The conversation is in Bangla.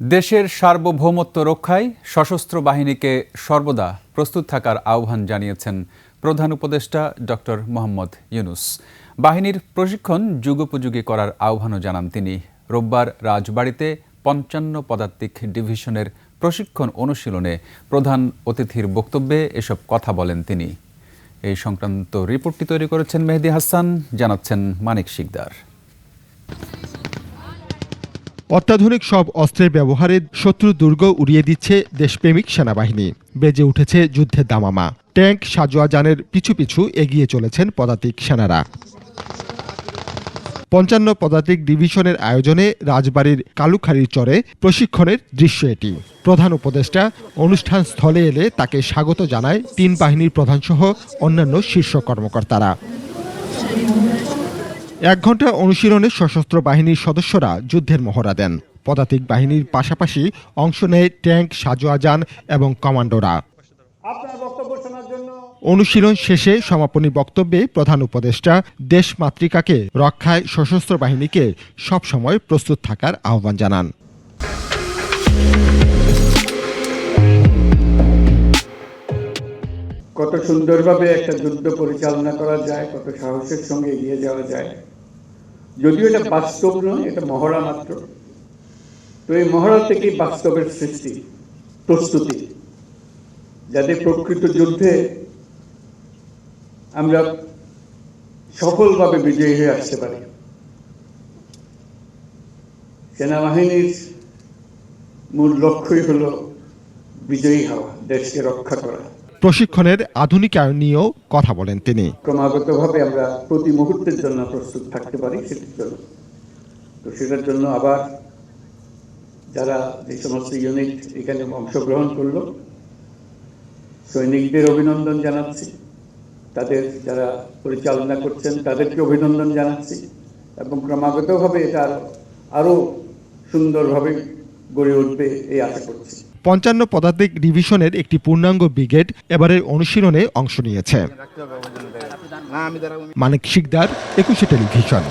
দেশের সার্বভৌমত্ব রক্ষায় সশস্ত্র বাহিনীকে সর্বদা প্রস্তুত থাকার আহ্বান জানিয়েছেন প্রধান উপদেষ্টা ডক্টর মোহাম্মদ ইউনুস। বাহিনীর প্রশিক্ষণ যুগোপযোগী করার আহ্বানও জানান তিনি। রোববার রাজবাড়িতে পঞ্চান্ন পদাতিক ডিভিশনের প্রশিক্ষণ অনুশীলনে প্রধান অতিথির বক্তব্যে এসব কথা বলেন তিনি। এই সংক্রান্ত রিপোর্টটি তৈরি করেছেন মেহেদি হাসান, জানাচ্ছেন মানিক শিকদার। অত্যাধুনিক সব অস্ত্রের ব্যবহারে শত্রু দুর্গ উড়িয়ে দিচ্ছে দেশপ্রেমিক সেনাবাহিনী। বেজে উঠেছে যুদ্ধের দামামা। ট্যাঙ্ক সাজোয়া যানের পিছু পিছু এগিয়ে চলেছেন পদাতিক সেনারা। পঞ্চান্ন পদাতিক ডিভিশনের আয়োজনে রাজবাড়ির কালুখাড়ির চরে প্রশিক্ষণের দৃশ্য এটি। প্রধান উপদেষ্টা অনুষ্ঠান স্থলে এলে তাকে স্বাগত জানায় তিন বাহিনীর প্রধানসহ অন্যান্য শীর্ষ কর্মকর্তারা। এক ঘণ্টা অনুশীলনে সশস্ত্র বাহিনীর সদস্যরা যুদ্ধের মহড়া দেন। পদাতিক বাহিনীর পাশাপাশি অংশ নেয় ট্যাঙ্ক সাজোয়া যান এবং কমান্ডোরা। অনুশীলন শেষে সমাপনী বক্তব্যে প্রধান উপদেষ্টা দেশ মাতৃকাকে রক্ষায় সশস্ত্র বাহিনীকে সবসময় প্রস্তুত থাকার আহ্বান জানান। কত সুন্দরভাবে একটা যুদ্ধ পরিচালনা করা যায় কত সাহসের সঙ্গে এগিয়ে যাওয়া যায়। যদিও এটা বাস্তব নয়, এটা মহড়া মাত্র। তো এই মহড়া থেকেই বাস্তবের সৃষ্টি, প্রস্তুতি। যাতে প্রকৃত যুদ্ধে আমরা সফলভাবে বিজয়ী হয়ে আসতে পারি। সেনাবাহিনীর মূল লক্ষ্যই হল বিজয়ী হওয়া, দেশকে রক্ষা করা। প্রশিক্ষণের আধুনিকায়ন নিয়েও কথা বলেন তিনি। ক্রমাগতভাবে আমরা প্রতি মুহূর্তের জন্য প্রস্তুত থাকতে পারি সেটির জন্য। তো সেটার জন্য আবার যারা যে সমস্ত ইউনিট এখানে অংশগ্রহণ করল, সৈনিকদের অভিনন্দন জানাচ্ছি। তাদের যারা পরিচালনা করছেন, তাদেরকে অভিনন্দন জানাচ্ছি এবং ক্রমাগতভাবে এটা আরও আরও সুন্দরভাবে গড়ে উঠবে এই আশা করছি। পঞ্চান্ন পদাতিক ডিভিশনের একটি পূর্ণাঙ্গ ব্রিগেড এবারের অনুশীলনে অংশ নিয়েছে। মানিক শিকদার একুশে টেলিভিশন।